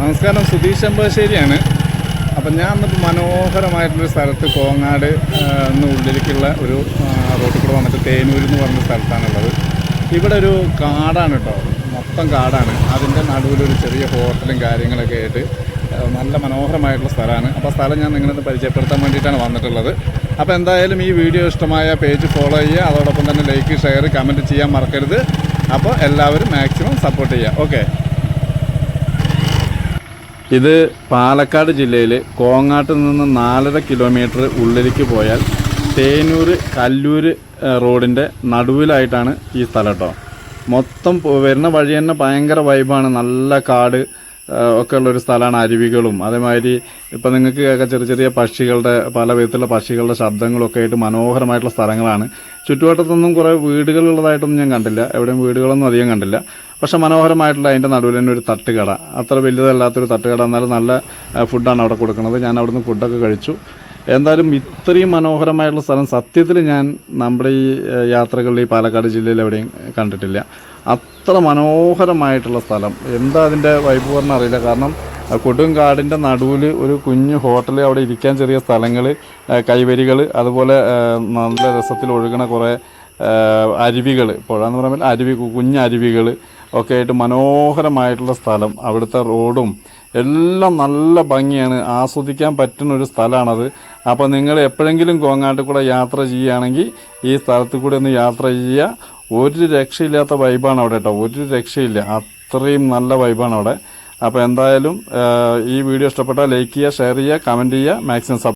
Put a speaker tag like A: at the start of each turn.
A: നമസ്കാരം സുധീഷ് അമ്പശ്ശേരിയാണ് അപ്പം ഞാൻ ഇന്നിപ്പോൾ മനോഹരമായിട്ടുള്ളൊരു സ്ഥലത്ത് കോങ്ങാട് എന്ന ഉള്ളിലേക്കുള്ള ഒരു റോട്ടിൽ കൂടെ വന്നിട്ട് തേനൂർ എന്ന് പറഞ്ഞ സ്ഥലത്താണുള്ളത്. ഇവിടെ ഒരു കാടാണ് കേട്ടോ മൊത്തം കാടാണ്. അതിന്റെ നടുവിലൊരു ചെറിയ ഹോട്ടലും കാര്യങ്ങളൊക്കെ ആയിട്ട് നല്ല മനോഹരമായിട്ടുള്ള സ്ഥലമാണ്. അപ്പോൾ സ്ഥലം ഞാൻ നിങ്ങളൊന്ന് പരിചയപ്പെടുത്താൻ വേണ്ടിയിട്ടാണ് വന്നിട്ടുള്ളത്. അപ്പോൾ എന്തായാലും ഈ വീഡിയോ ഇഷ്ടമായ പേജ് ഫോളോ ചെയ്യുക. അതോടൊപ്പം തന്നെ ലൈക്ക് ഷെയർ കമന്റ് ചെയ്യാൻ മറക്കരുത്. അപ്പോൾ എല്ലാവരും മാക്സിമം സപ്പോർട്ട് ചെയ്യുക. ഓക്കെ ഇത് പാലക്കാട് ജില്ലയിൽ കോങ്ങാട്ട് നിന്ന് നാലര കിലോമീറ്റർ ഉള്ളിലേക്ക് പോയാൽ തേനൂർ കല്ലൂര് റോഡിന്റെ നടുവിലായിട്ടാണ് ഈ സ്ഥലം കേട്ടോ മൊത്തം വരുന്ന വഴി തന്നെ ഭയങ്കര വൈബാണ്. നല്ല കാട് ഒക്കെ ഉള്ളൊരു സ്ഥലമാണ് അരുവികളും. അതേമാതിരി ഇപ്പം നിങ്ങൾക്ക് കേൾക്കാം ചെറിയ ചെറിയ പക്ഷികളുടെ പല വിധത്തിലുള്ള പക്ഷികളുടെ ശബ്ദങ്ങളൊക്കെ ആയിട്ട് മനോഹരമായിട്ടുള്ള സ്ഥലങ്ങളാണ്. ചുറ്റുവട്ടത്തൊന്നും കുറേ വീടുകളുള്ളതായിട്ടൊന്നും ഞാൻ കണ്ടില്ല. എവിടെയും വീടുകളൊന്നും അധികം കണ്ടില്ല. പക്ഷെ മനോഹരമായിട്ടുള്ള അതിന്റെ നടുവിൽ തന്നെ ഒരു തട്ടുകട. അത്ര വലുതല്ലാത്തൊരു തട്ടുകട. എന്നാലും നല്ല ഫുഡാണ് അവിടെ കൊടുക്കുന്നത്. ഞാൻ അവിടുന്ന് ഫുഡൊക്കെ കഴിച്ചു. എന്തായാലും ഇത്രയും മനോഹരമായിട്ടുള്ള സ്ഥലം സത്യത്തിൽ ഞാൻ നമ്മുടെ ഈ യാത്രകളിൽ ഈ പാലക്കാട് ജില്ലയിൽ എവിടെയും കണ്ടിട്ടില്ല. അത്ര മനോഹരമായിട്ടുള്ള സ്ഥലം. എന്താ അതിന്റെ വൈബ് അറിയില്ല. കാരണം കൊടുങ്കാടിന്റെ കൊടും നടുവിൽ ഒരു കുഞ്ഞു ഹോട്ടൽ അവിടെ ഇരിക്കാൻ ചെറിയ സ്ഥലങ്ങൾ കൈവരികൾ അതുപോലെ നല്ല രസത്തിൽ ഒഴുകണ കുറേ അരുവികൾ. പുഴ എന്ന് പറയുമ്പോൾ അരുവി കുഞ്ഞ് അരുവികൾ. ഒക്കെ ആയിട്ട് മനോഹരമായിട്ടുള്ള സ്ഥലം. അവിടുത്തെ റോഡും എല്ലാം നല്ല ഭംഗിയാണ്. ആസ്വദിക്കാൻ പറ്റുന്ന ഒരു സ്ഥലമാണത്. അപ്പോൾ നിങ്ങൾ എപ്പോഴെങ്കിലും കോങ്ങാട്ട് കൂടെ യാത്ര ചെയ്യുകയാണെങ്കിൽ ഈ സ്ഥലത്ത് കൂടെ ഒന്ന് യാത്ര ചെയ്യുക. ഒരു രക്ഷയില്ലാത്ത വൈബാണ് അവിടെ കേട്ടോ. ഒരു രക്ഷയില്ല. അത്രയും നല്ല വൈബാണ് അവിടെ. അപ്പോൾ എന്തായാലും ഈ വീഡിയോ ഇഷ്ടപ്പെട്ടാൽ ലൈക്ക് ചെയ്യുക ഷെയർ ചെയ്യുക കമന്റ് ചെയ്യുക മാക്സിമം